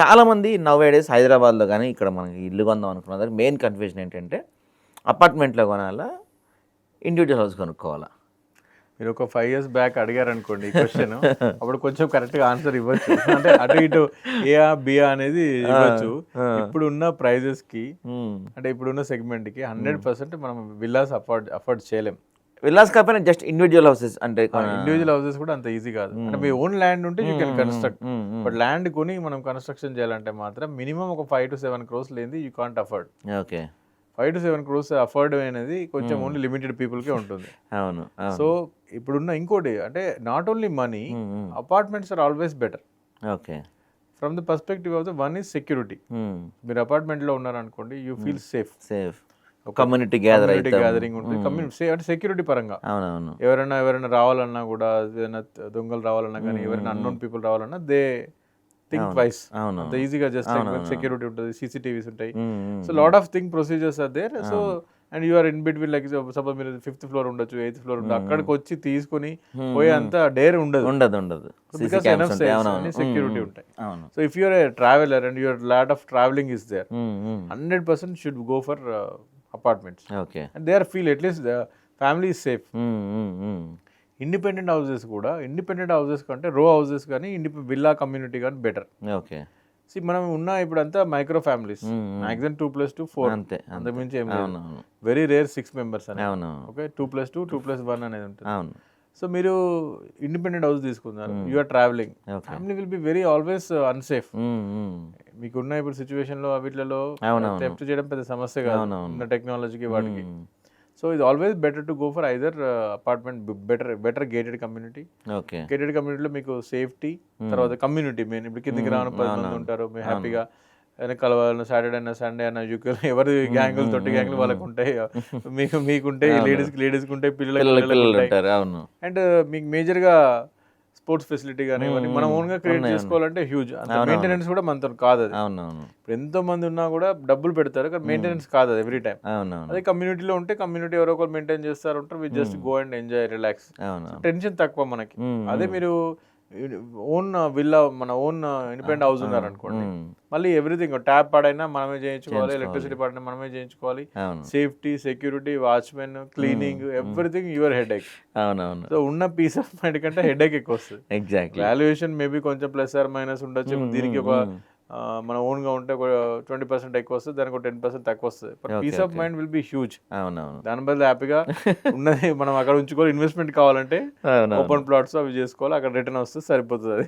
చాలామంది now days హైదరాబాద్లో కానీ ఇక్కడ మనకి ఇల్లు కొందాం అనుకున్న మెయిన్ కన్ఫ్యూజన్ ఏంటంటే అపార్ట్మెంట్లో కొనాలా ఇండివిజువల్ హౌస్ కొనుక్కోవాలా? మీరు ఒక ఫైవ్ ఇయర్స్ బ్యాక్ అడిగారు అనుకోండి ఈ క్వశ్చన్ అప్పుడు కొంచెం కరెక్ట్గా ఆన్సర్ ఇవ్వచ్చు. అంటే అటు ఇటు ఏఆ బియా అనేది ఇవ్వచ్చు. ఇప్పుడు ఉన్న ప్రైజెస్కి మ్మ్. అంటే ఇప్పుడున్న సెగ్మెంట్కి హండ్రెడ్ పర్సెంట్ మనం విల్లాస్ అఫోర్డ్ అఫోర్డ్ చేయలేం. విల్లాస్ కాకపోయినా జస్ట్ ఇండివిజువల్ హౌసెస్ అంటే ఇండివిజువల్ హౌసెస్ కూడా అంత ఈజీ కాదు. అంటే మీ ఓన్ ల్యాండ్ ఉంటే you can construct. But land కొని మనం కన్స్ట్రక్షన్ చేయాలంటే మాత్రం మినిమం ఒక ఫైవ్ టు సెవెన్ క్రోస్ లేనిది you can't afford. Okay. Five to seven crores afford అనేది కొంచెం ఓన్లీ లిమిటెడ్ పీపుల్కే ఉంటుంది. అవును సో ఇప్పుడున్న ఇంకోటి అంటే not only money. Apartments are always better okay. From the perspective of the one is security. మీరు అపార్ట్మెంట్లో ఉన్నారనుకోండి you feel safe safe community gather community అయితే గ్యాదరింగ్ ఉంటుంది. కమ్యూనిటీ అంటే సెక్యూరిటీ పరంగా. అవునవును. ఎవరైనా ఎవరైనా రావాలన్నా కూడా ఏదైనా దొంగలు రావాలన్నా కానీ ఎవరైనా అన్నోన్ పీపుల్ రావాలన్నా దే థింక్ వైస్ అంత ఈజీగా జస్ట్ సెక్యూరిటీ ఉంటుంది సీసీటీవీస్ ఉంటాయి. So lot of thing procedures are there so and you are in between like suppose మీరు ఫిఫ్త్ ఫ్లోర్ ఉండొచ్చు ఎయిత్ ఫ్లోర్ ఉండొచ్చు అక్కడికి వచ్చి తీసుకుని పోయే అంత డేర్ ఉండదు. ఉండదు ఉండదు. సెక్యూరిటీ ఉంటాయి. So if you're a traveller and your lot of travelling is there. Hundred percent should go for apartments okay and they are feel at least family is safe. Independent houses కూడా independent houses కంటే row houses కానీ ఇండిపె villa community కానీ better okay see మనం ఉన్న ఇప్పుడు అంతా micro families maximum two plus two four అంతే అంతకుమించి ఏం లేదు. అవునవును. వెరీ రేర్ సిక్స్ మెంబర్స్ అని okay two plus two two plus one అనేది ఉంటుంది. అవును. సో మీరు ఇండిపెండెంట్ హౌస్ తీసుకున్నారు. You are travelling. Family will be very always unsafe hmm. మీకున్న ఇప్పుడు సిచ్యువేషన్లో వీటిలో. థెఫ్ట్ చేయడం పెద్ద సమస్య కాదు. ఉన్న టెక్నాలజీకి వాటికి. సో ఇది always better to go for either apartment better better gated community okay gated కమ్యూనిటీలో మీకు సేఫ్టీ తర్వాత కమ్యూనిటీ మెయిన్ ఇప్పుడు కిందికి రాను పది మంది ఉంటారు మీరు హ్యాపీగా వెనకాల వాళ్ళు సాటర్డే అయినా సండే అయినా యూకే ఎవరి గ్యాంగులు తొట్టి గ్యాంగులు వాళ్ళకు ఉంటాయి? మీకు మీకుంటాయి లేడీస్కి లేడీస్కి ఉంటాయి పిల్లలకి అవును. అండ్ మీకు మేజర్గా స్పోర్ట్స్ ఫెసిలిటీ కానీ మనం ఓన్గా క్రియేట్ చేసుకోవాలంటే హ్యూజ్ మెయింటెనెన్స్ కూడా మనతో కాదు అది. అవునవును. ఎంతో మంది ఉన్నా కూడా డబ్బులు పెడతారు కానీ మెయింటెనెన్స్ కాదు అది ఎవ్రీ టైం అదే కమ్యూనిటీలో ఉంటే కమ్యూనిటీ ఎవరో ఒకరు మెయింటైన్ చేస్తారు ఉంటారు we just go and enjoy relax అవును టెన్షన్ తక్కువ మనకి. అదే మీరు ఓన్ విల్లా మన ఓన్ ఇండిపెండెంట్ హౌస్ ఉన్నారు అనుకోండి మ్మ్. మళ్ళీ ఎవ్రీథింగ్ ట్యాప్ పాడైనా మనమే చేయించుకోవాలి ఎలక్ట్రిసిటీ పాడైనా మనమే చేయించుకోవాలి. Safety security watchman cleaning everything your headache అవునవును. సో ఉన్న పీస్ ఆఫ్ మైండ్ కంటే హెడ్ ఎక్ ఎక్కువ వస్తుంది. ఎగ్జాక్ట్లీ వాల్యుయేషన్ మేబీ కొంచెం ప్లస్ ఆర్ మైనస్ ఉండొచ్చు దీనికి ఒక మన own గా ఉంటే ఒక ట్వంటీ పర్సెంట్ ఎక్కువ వస్తుంది దానికి ఒక టెన్ పర్సెంట్ తక్కువ వస్తుంది but peace of mind will be huge అవునవును. దాని బదులు హ్యాపీగా ఉన్నది మనం అక్కడ ఉంచుకోవాలి ఇన్వెస్ట్మెంట్ కావాలంటే ఓపెన్ ప్లాట్స్ అవి చేసుకోవాలి అక్కడ రిటర్న్ వస్తే సరిపోతుంది అది.